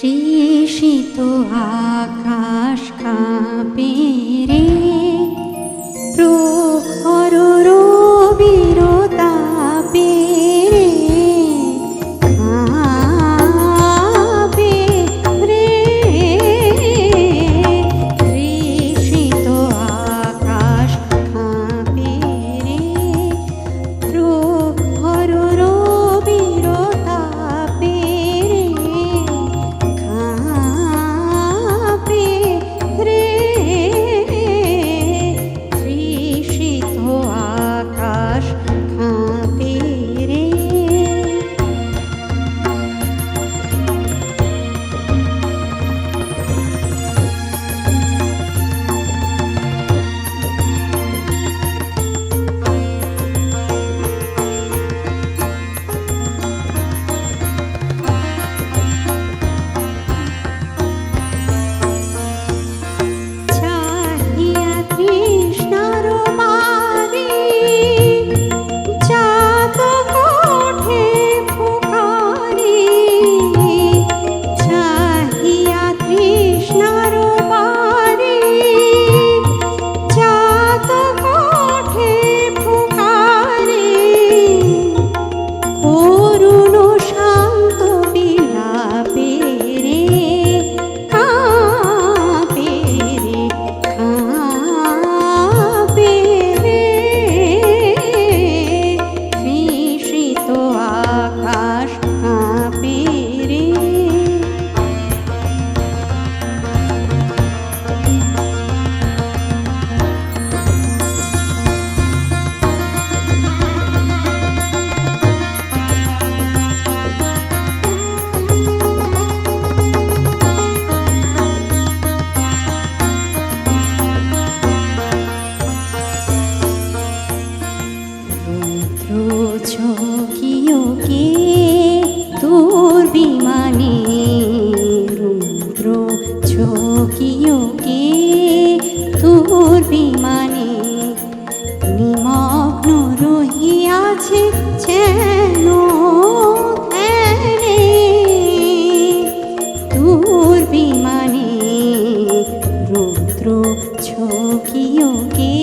তৃষিত আকাশ কাঁপে রে। ঝকিওকে তোর বিমানে রুদ্র ঝকিওকে তোর বিমানে নিমগ্ন রহিয়াছে যেন তোর বিমানে রুদ্র ঝকিওকে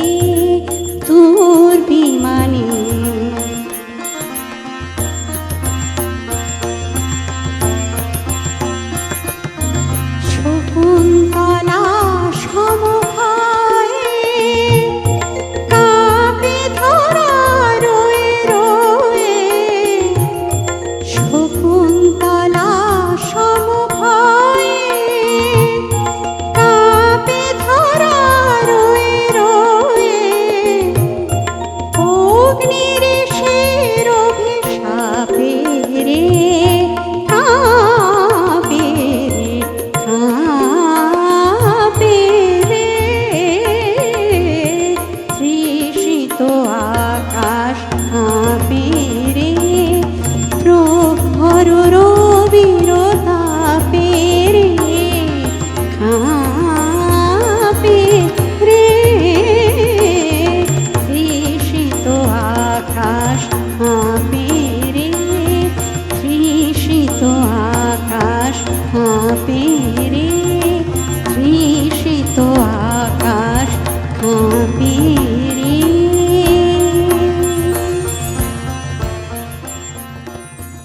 हाँ पेरे